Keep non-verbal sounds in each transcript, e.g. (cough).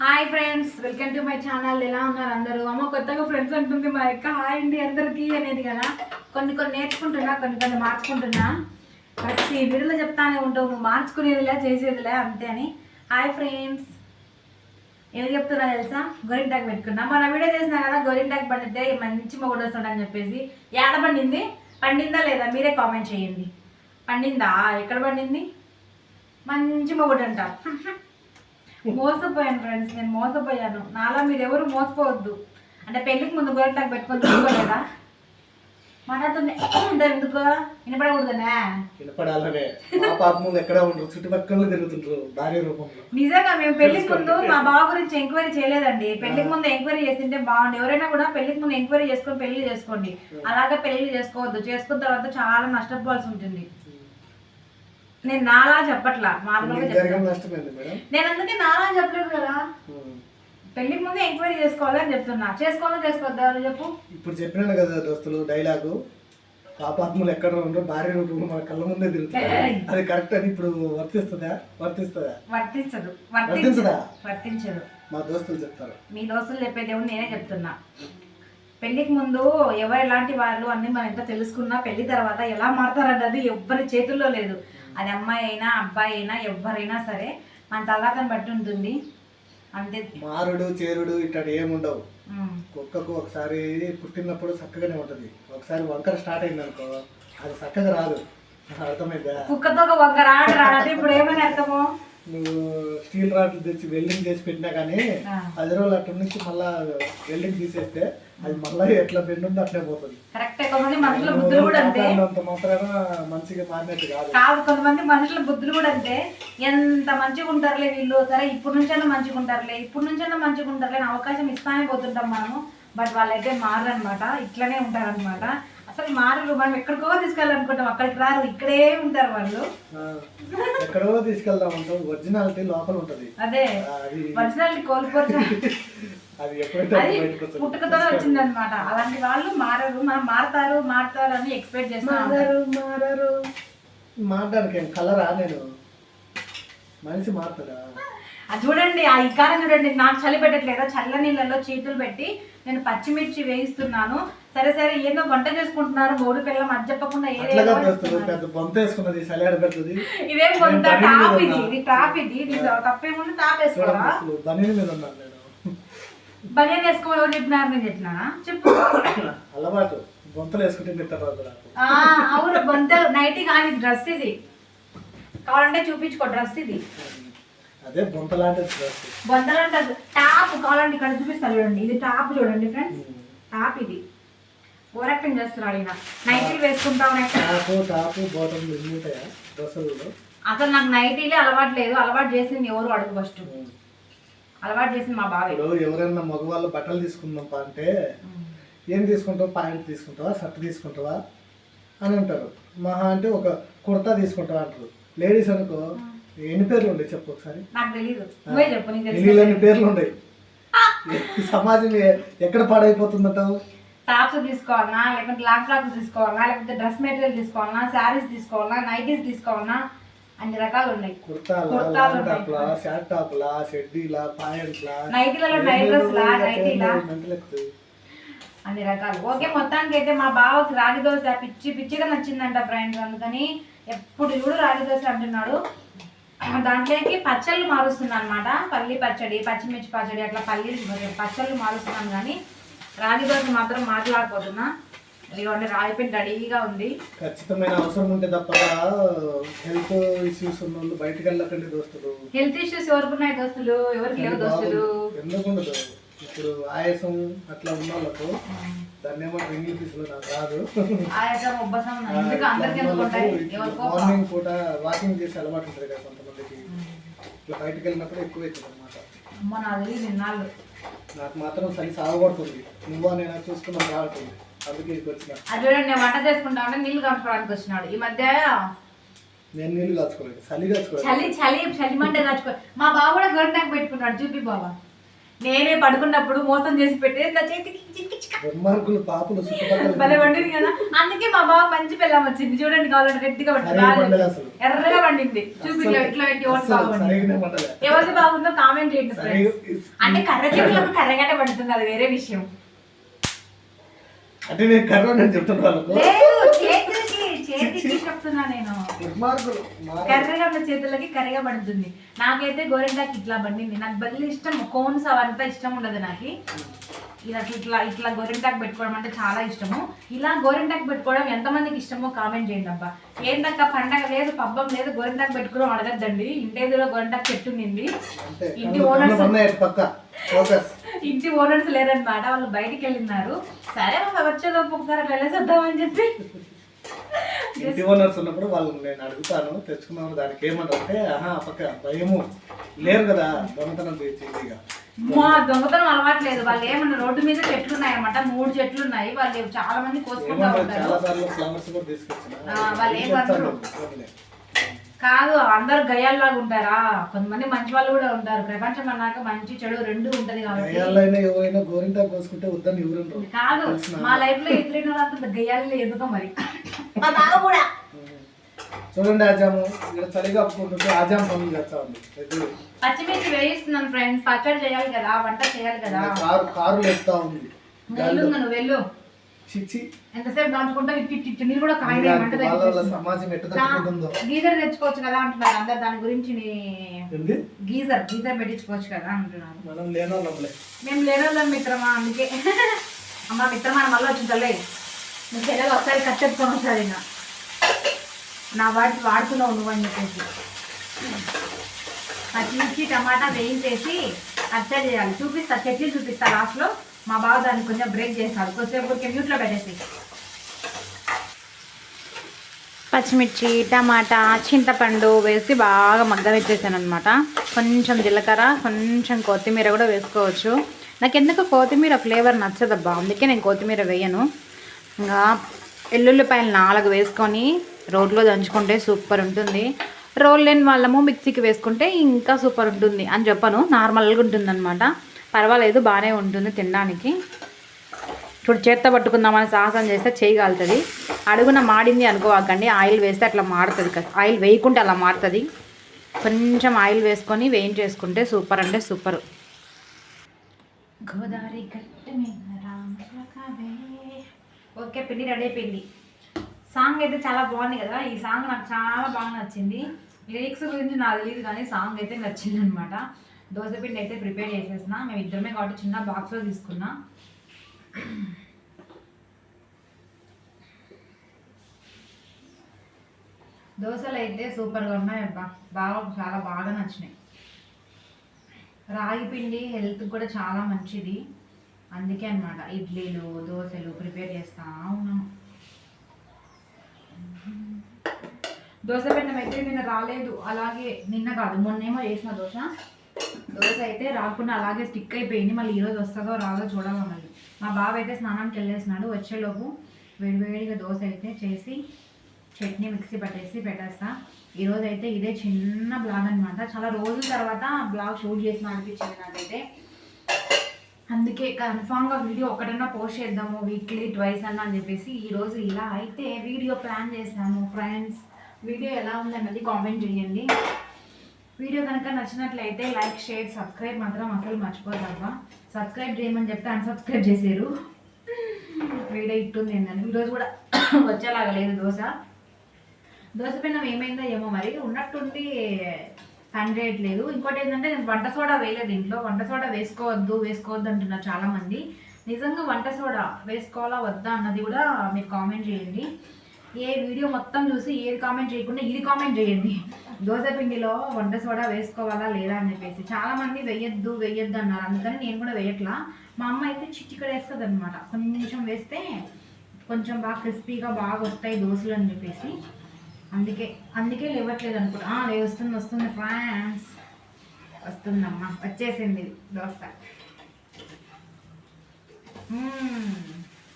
Hi friends welcome to my channel ఎలా ఉన్నారు అందరూ? అమ్మ కొత్తగా ఫ్రెండ్స్ అంటుంది మా యొక్క. హాయ్ అండి అందరికీ అనేది కదా. కొన్ని కొన్ని నేర్చుకుంటున్నా కొన్ని కొన్ని మార్చుకుంటున్నా. ప్రతి వీడియోలో చెప్తానే ఉంటావు నువ్వు మార్చుకునేదిలే చేసేదిలే అంతే అని. హాయ్ ఫ్రెండ్స్ ఏం చెప్తున్నా తెలుసా? గోరింటాకు పెట్టుకున్నా. మన వీడియో చేసినా కదా గోరింటాకు పండితే మంచి మొగుడు వస్తాడని చెప్పేసి. ఏడ పండింది? పండిందా లేదా? మీరే కామెంట్ చేయండి. పండిందా? ఎక్కడ పండింది? మంచి మొగుడు అంటారు (laughs) మోసపోయాను ఫ్రెండ్స్ నేను మోసపోయాను. నాలా మీరు ఎవరు మోసపోవద్దు. అంటే పెళ్ళికి ముందు గోరింటాకు పెట్టుకొని తిరుగుకోలేదా మాట్లాడుతుంది ఎంత ఎందుకో? వినపడకూడదనే. వినపడాలనే. మా పాప ముందు ఎక్కడ ఉండరు చుట్టుపక్కల తిరుగుతుంటారు భార్య రూపంలో. నిజంగా మేము పెళ్ళికి ముందు మా బావ గురించి ఎంక్వైరీ చేయలేదండి. పెళ్ళికి ముందు ఎంక్వైరీ చేసింటే బాగుంది ఎవరైనా కూడా పెళ్ళికి ముందు ఎంక్వైరీ చేసుకొని పెళ్ళి చేసుకోండి. అలాగే పెళ్ళి చేసుకోవద్దు. చేసుకున్న తర్వాత చాలా నష్టపోవాల్సి ఉంటుంది. నేను నాలా చెప్పట్లా చెప్తాను మేడం? నేను అందుకే నాలా చెప్పలేదు కదా. పెళ్ళికి ముందు ఎంక్వైరీ చేసుకోవాలని చెప్తున్నా. చేసుకోవాలో చేసుకోవద్దా చెప్పు. ఇప్పుడు చెప్పినాను కదా దోస్తులు డైలాగు. పాపాత్ములు ఎక్కడ ఉండరు భార్య రూపంలో మన కళ్ళ ముందే తిరుగుతారు అది కరెక్ట్ అని ఇప్పుడు వర్తిస్తుందా? వర్తిస్తుందా? వర్తించదు. వర్తించదు. వర్తించదా? మా దోస్తులు చెప్తారు. మీ దోస్తులు చెప్పేది ఏమో నేనే చెప్తున్నా. పెళ్ళికి ముందు ఎవరు ఎలాంటి వాళ్ళు అన్ని మనం ఎంత తెలుసుకున్నా పెళ్ళి తర్వాత ఎలా మారుతారన్నది ఎవ్వరి చేతుల్లో లేదు. అది అమ్మాయి అయినా అబ్బాయి అయినా ఎవరైనా సరే మన తలాకని బట్టి ఉంటుంది. అంతే. మారుడు చేరుడు ఇట్లాంటి ఏముండవు. కుక్కకు ఒకసారి పుట్టినప్పుడు చక్కగానే ఉంటది. ఒకసారి వంకర స్టార్ట్ అయింది అనుకో అది చక్కగా రాదు. అర్థమైందా? కుక్కతో ఒక వంక రాడు రాడంటే ఇప్పుడు ఏమని అర్థము? నువ్వు స్టీల్ రాడ్లు తెచ్చి వెల్డింగ్ చేసి పెట్టినా కానీ. పది రోజులు అట్ల నుంచి మళ్ళా వెల్డింగ్ తీసేస్తే అది మళ్ళీ ఎట్లా బెండ్ ఉందో అట్లే పోతుంది. కొంతమంది మనుషుల బుద్ధులు కూడా అంతే కాదు. కొంతమంది మనుషుల బుద్ధులు కూడా అంతే ఎంత మంచిగా ఉంటారులే వీళ్ళు. సరే ఇప్పుడు నుంచైనా మంచిగా ఉంటారులే ఇప్పుడు నుంచైనా మంచిగా ఉంటారులే అని అవకాశం ఇస్తానే పోతుంటాం మనము. బట్ వాళ్ళైతే మారరు అనమాట ఇట్లనే ఉంటారన్నమాట అసలు మారరు మనం ఎక్కడికో తీసుకెళ్ళాలనుకుంటాం అక్కడికి రారు ఇక్కడే ఉంటారు వాళ్ళు. ఎక్కడో తీసుకెళ్దాం అంటాం ఒరిజినాలిటీ లోపల ఉంటది. అదే ఒరిజినాలిటీ కోల్పోతే (laughs) అది పుట్టుకతోనే వచ్చింది అనమాట అలాంటి వాళ్ళు మారరు. మనం మారతారు మారతారు అని ఎక్స్పెక్ట్ చేస్తాం మారారు మారారు. మారడానికి ఏం కలరా నేను? మనిషి మారుతుందా అది చూడండి ఆ ఇకారం చూడండి. నాకు చలి పెట్టట్లేదా. చల్ల నీళ్ళలో చీతులు పెట్టి నేను పచ్చిమిర్చి వేయిస్తున్నాను. సరే సరే ఏదో వంట చేసుకుంటున్నారు. మూడు పిల్లలు మధ్య చెప్పకుండా ఇదేం కొంత టాప్ ఇది ఉన్నా. ఇది టాప్ ఇది ఇది తప్పేముంది టాప్ వేసుకోవాలా బనీని మీద ఉన్నాను నేను బనియన్ వేసుకో ఎవరు చెప్పినారు నేను చెప్పు. అలవాటు బొంతలు వేసుకుంటే నిద్ర ఆ, అవును బొంతలు. నైట్ కానీ డ్రెస్ ఇది. కావాలంటే చూపించుకో డ్రెస్ ఇది. అదే బొంత లాంటి డ్రెస్. బొంతలు అంటే టాప్ కావాలంటే ఇక్కడ చూపిస్తాను చూడండి. ఇది టాప్ చూడండి ఫ్రెండ్స్. టాప్ ఇది. ఓవర్ యాక్టింగ్ చేస్తున్నాడు ఈయన నైటీలు వేసుకుంటాం నెక్స్ట్ టాపు టాపు బాటమ్ ఎన్ని ఉంటాయా అసలు నాకు నైటీలే అలవాటు లేదు. అలవాటు చేసింది ఎవరు అడుగు ఫస్ట్. అలవాటు చేసింది మా బావే. ఇప్పుడు ఎవరైనా మగవాళ్ళు బట్టలు తీసుకుందాం అంటే ఏం తీసుకుంటావు? ప్యాంట్ తీసుకుంటావా? షర్ట్ తీసుకుంటావా? అని అంటారు. మహా అంటే ఒక కుర్తా తీసుకుంటావా అంటారు. లేడీస్ అనుకో ఎన్ని పేర్లు ఉంటాయి చెప్పు ఒకసారి. నాకు తెలియదు నువ్వే చెప్పు నీకు ఎన్ని తెలుసు ఎన్ని పేర్లు ఉన్నాయి ఈ సమాజం ఎ- ఎక్కడ పాడైపోతుందంటావు? టాప్స్ తీసుకోవాలనా లేకపోతే లాంగ్ ఫ్రాక్స్ తీసుకోవాలనా లేకపోతే డ్రెస్ మెటీరియల్ తీసుకోవాలనా శారీస్ తీసుకోవాలనా నైటీస్ తీసుకోవాలనా అన్ని రకాలు ఉన్నాయి కుర్తాలా కుర్తాలు లాంగ్ ఉన్నాయి. టాప్లా షార్ట్ టాప్లా షెడ్డీలా పాయింట్లా నైటీలలో నైట్ డ్రెస్లా నైటీలా? మెంటలెక్కుతాయి అన్ని రకాలు. ఓకే మొత్తానికి అయితే మా బావకి రాగి దోశ పిచ్చి పిచ్చిగా నచ్చిందంట ఫ్రెండ్స్. అందుకని ఎప్పుడు చూడు రాగి దోశ అంటున్నాడు. దాంట్లోకి పచ్చళ్ళు మారుస్తున్నాను అనమాట పల్లి పచ్చడి పచ్చిమిర్చి పచ్చడి అట్లా పల్లి పచ్చళ్ళు మారుస్తున్నాను కానీ రాగి దోశ మాత్రం మాట్లాడకపోతున్నా. ఇదిగోండి పిండి రెడీగా ఉంది. ఖచ్చితమైన అవసరం ఉంటే తప్ప హెల్త్ ఇష్యూస్ ఉన్న వాళ్ళు బయటకు వెళ్ళకండి దోస్తులు. హెల్త్ ఇష్యూస్ ఎవరికి ఉన్నాయి దోస్తులు? ఎవరికి లేవు దోస్తులు? ఎందుకు ఉండదు? ఇప్పుడు ఆయాసం అట్లా ఉన్న వాళ్ళకు దాన్ని ఏమో ఇంగ్లీష్లో నాకు రాదు. ఆయాసం ఉబ్బసం ఎందుకు అందరికి ఎందుకు ఉంటాయి? మార్నింగ్ పూట వాకింగ్ చేసే అలవాటు ఉంటుంది కదా కొంతమందికి. ఇట్లా బయటకు వెళ్ళినప్పుడు ఎక్కువ అవుతుంది అనమాట అమ్మ నా తెలియదు ఇన్నాళ్ళు నాకు మాత్రం చలి సాగబడుతుంది. నువ్వు నేను చూసుకున్నాం రావట్లేదు. అది చూడండి నేను వంట చేసుకుంటా ఉంటే నీళ్ళు కలుపుకోవడానికి వచ్చినాడు. ఈ మధ్య నేను నీళ్ళు కాచుకోలేదు చలి కాచుకోలేదు చలి చలి చలి మంట కాచుకో మా బావ కూడా గొర్రెనాకు పెట్టుకున్నాడు చూపి బాబా నేనే పడుకున్నప్పుడు మోసం చేసి పెట్టేది నా చేతికి భలే వండింది కదా. అందుకే మా బావ మంచి పిల్లం వచ్చింది. చూడండి కావాలంటే గట్టిగా సరిగా పట్టు వండదు అసలు. ఎర్రగా వండింది. చూపి ఇట్లా ఇట్లా పెట్టి అస్సలు బాగుంది కామెంట్ చేయండి అంటే కర్ర చెట్లకు కర్రగానే పడుతుంది అది వేరే విషయం. అంటే నేను కర్ర నేను చెప్తున్నా. వాళ్ళకు లేదు చేతికి చేతికి చెప్తున్నా నేను. దుర్మార్గులు కర్రగా ఉన్న చేతులకి కర్రగా పడుతుంది. నాకైతే గోరింటాకి ఇట్లా పండింది. నాకు బల్లి ఇష్టం కోన్స్ అవంతా ఇష్టం ఉండదు నాకు. ఇలా ఇట్లా ఇట్లా గోరింటాకు పెట్టుకోవడం అంటే చాలా ఇష్టము. ఇలా గోరింటాకు పెట్టుకోవడం ఎంతమందికి ఇష్టమో కామెంట్ చేయండి అబ్బా. ఏంటక్క పండగ లేదు పబ్బం లేదు గోరింటాకు పెట్టుకోవడం అడగద్దండి. ఇంటేదిలో గోరింటాకు చెట్టు నింది అంతే. ఇంటి కళ్ళు- ఉన్నాయి ఇంటి ఓనర్స్ లేరనమాట వాళ్ళు బయటికి వెళ్ళినారు. సరే వచ్చేలోపు ఒకసారి అట్లా వెళ్ళేసేద్దామని చెప్పి. ఇంటి ఓనర్స్ ఉన్నప్పుడు వాళ్ళని నేను అడుగుతాను తెచ్చుకున్నాను దానికి ఏమన్నారు అంటే ఆహా పక్క భయము. లేరు కదా దొంగతనం చేసి ఈజీగా మా దొంగతనం అలవాట్లేదు వాళ్ళు ఏమన్నా రోడ్డు మీద చెట్లు ఉన్నాయన్నమాట మూడు చెట్లు ఉన్నాయి వాళ్ళు చాలా మంది కోసుకుంటా ఏమన్నారు ఉంటారు. వాళ్ళు ఏం అనరు. కాదు అందరు గయ్యాల్లాగా ఉంటారా? కొంతమంది మంచి వాళ్ళు కూడా ఉంటారు. ప్రపంచం అన్నాక మంచి చెడు రెండు ఉంటది కాబట్టి. గయ్యాలైనా ఎవరైనా గోరింటా కోసుకుంటే వద్దని ఎవరు కాదు మా లైఫ్లో ఎదురైన వాళ్ళంత గయ్యాలు ఎందుకో మరి? మా బావ కూడా. చూడండి ఆజాము ఇక్కడ చలిగా అప్పుకుంటుంటే ఆజాం పనులు చేస్తా ఉంది. ఎదురు పచ్చిమిర్చి వేయిస్తున్నాను ఫ్రెండ్స్ పచ్చడి చేయాలి కదా వంట చేయాలి కదా. కారు కారు ఉంది. వెళ్ళు నువ్వు వెళ్ళు. ఎంతసేపు దాచుకుంటా ఇట్టి నీళ్ళు కూడా గీజర్ తెచ్చుకోవచ్చు కదా అంటున్నారు అందరు దాని గురించి గీజర్ గీజర్ పెట్టించుకోవచ్చు కదా అంటున్నారు. మేము లేనోళ్ళం మిత్రమా అందుకే. అమ్మ మిత్రమా మళ్ళీ వచ్చింది తల్లి నీ చెల్లెలు ఒకసారి కట్టెత్తుకొని వస్తుంది ఇంకా. నా వాటి వాడుతున్నావు నువ్వు అని చెప్పేసి. పచ్చిమిర్చి టమాటా వేయించేసి పచ్చడి చేయాలి. చూపిస్తా చట్నీ చూపిస్తా లాస్ట్లో మా బావ దాన్ని కొంచెం బ్రేక్ చేస్తాడు. కొద్దిసేపు ఊరికే మ్యూట్లో పెట్టేసి. పచ్చిమిర్చి టమాటా చింతపండు వేసి బాగా మగ్గనిచ్చేసాను అనమాట కొంచెం జీలకర్ర కొంచెం కొత్తిమీర కూడా వేసుకోవచ్చు. నాకు ఎందుకు కొత్తిమీర ఫ్లేవర్ నచ్చదబ్బా. అందుకే నేను కొత్తిమీర వేయను. ఇంకా ఎల్లుల్లిపాయలు నాలుగు వేసుకొని రోడ్లో దంచుకుంటే సూపర్ ఉంటుంది. రోల్ లేని వాళ్ళము మిక్సీకి వేసుకుంటే ఇంకా సూపర్ ఉంటుంది అని చెప్పను. నార్మల్గా ఉంటుంది అనమాట పర్వాలేదు బాగానే ఉంటుంది తినడానికి. ఇప్పుడు చేత్తో పట్టుకుందామని సాహసం చేస్తే చేయగలుగుతుంది అడుగున మాడింది అనుకోవాకండి ఆయిల్ వేస్తే అట్లా మారుతుంది కదా. ఆయిల్ వేయకుంటే అలా మారుతుంది. కొంచెం ఆయిల్ వేసుకొని వేయించేసుకుంటే సూపర్ అంటే సూపర్. గోదావరి ఓకే పిండి రెడీ అయిపోయింది. సాంగ్ అయితే చాలా బాగుంది కదా. ఈ సాంగ్ నాకు చాలా బాగా నచ్చింది. లిరిక్స్ గురించి నాకు తెలియదు కానీ సాంగ్ అయితే నచ్చింది అనమాట దోశ పిండి అయితే ప్రిపేర్ చేసేసిన. మేము ఇద్దరమే కాబట్టి చిన్న బాక్స్లో తీసుకున్నా. దోశలు అయితే సూపర్గా ఉన్నాయి అబ్బా. బాగా చాలా బాగా నచ్చినాయి. రాగి పిండి హెల్త్ కూడా చాలా మంచిది. అందుకే అన్నమాట ఇడ్లీలు దోశలు ప్రిపేర్ చేస్తా ఉన్నాం. దోశ పిండం అయితే నిన్న రాలేదు. అలాగే నిన్న కాదు మొన్నేమో చేసిన దోశ. దోశ అయితే రాకుండా అలాగే స్టిక్ అయిపోయింది. మళ్ళీ ఈరోజు వస్తుందో రాదో చూడాలి మళ్ళీ. మా బాబు అయితే స్నానానికి వెళ్ళేసినాడు వచ్చేలోపు వేడివేడిగా దోశ అయితే చేసి చట్నీ మిక్సీ పట్టేసి పెట్టేస్తా. ఈరోజు అయితే ఇదే చిన్న బ్లాగ్ అనమాట చాలా రోజుల తర్వాత బ్లాగ్ షూట్ చేసిన అనిపించింది నాకైతే. అందుకే కన్ఫామ్గా వీడియో ఒకటన్నా పోస్ట్ చేద్దాము వీక్లీ ట్వైస్ అన్న అని చెప్పేసి ఈరోజు ఇలా. అయితే వీడియో ప్లాన్ చేసాము ఫ్రెండ్స్ వీడియో ఎలా ఉందన్నది కామెంట్ చేయండి. వీడియో కనుక నచ్చినట్లయితే లైక్ షేర్ సబ్స్క్రైబ్ మాత్రం అసలు మర్చిపోతావా సబ్స్క్రైబ్ చేయమని చెప్తే అన్సబ్స్క్రైబ్ చేసారు. వీడియో ఇట్టుంది ఏంటంటే ఈరోజు కూడా (coughs) వచ్చేలాగా లేదు దోశ. దోశ పిండం ఏమైందో ఏమో మరి. ఉన్నట్టుండి పని చేయట్లేదు. ఇంకోటి ఏంటంటే నేను వంట సోడా వేయలేదు ఇంట్లో. వంట సోడా వేసుకోవద్దు వేసుకోవద్దు అంటున్నారు చాలామంది. నిజంగా వంట సోడా వేసుకోవాలా వద్దా అన్నది కూడా మీరు కామెంట్ చేయండి. ఏ వీడియో మొత్తం చూసి ఏది కామెంట్ చేయకుండా ఇది కామెంట్ చేయండి. దోశ పిండిలో వంట సోడా వేసుకోవాలా లేదా అని చెప్పేసి. చాలామంది వేయొద్దు వేయద్దు అన్నారు. అందుకని నేను కూడా వేయట్లా. మా అమ్మ అయితే చిటికడ వేస్తుంది అనమాట కొంచెం వేస్తే కొంచెం బాగా క్రిస్పీగా బాగా వస్తాయి దోశలు అని చెప్పేసి. అందుకే అందుకే లేవట్లేదు అనుకుంటా లేదు లే వస్తుంది వస్తుంది ఫ్రాన్స్ వస్తుందమ్మా. వచ్చేసింది dosa.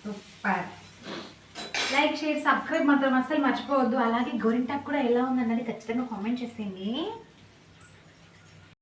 Super. Like share subscribe మాత్రం అస్సలు మర్చిపోవద్దు. అలాగే గోరింటాకు కూడా ఎలా ఉందన్నది ఖచ్చితంగా కామెంట్ చేసేయండి.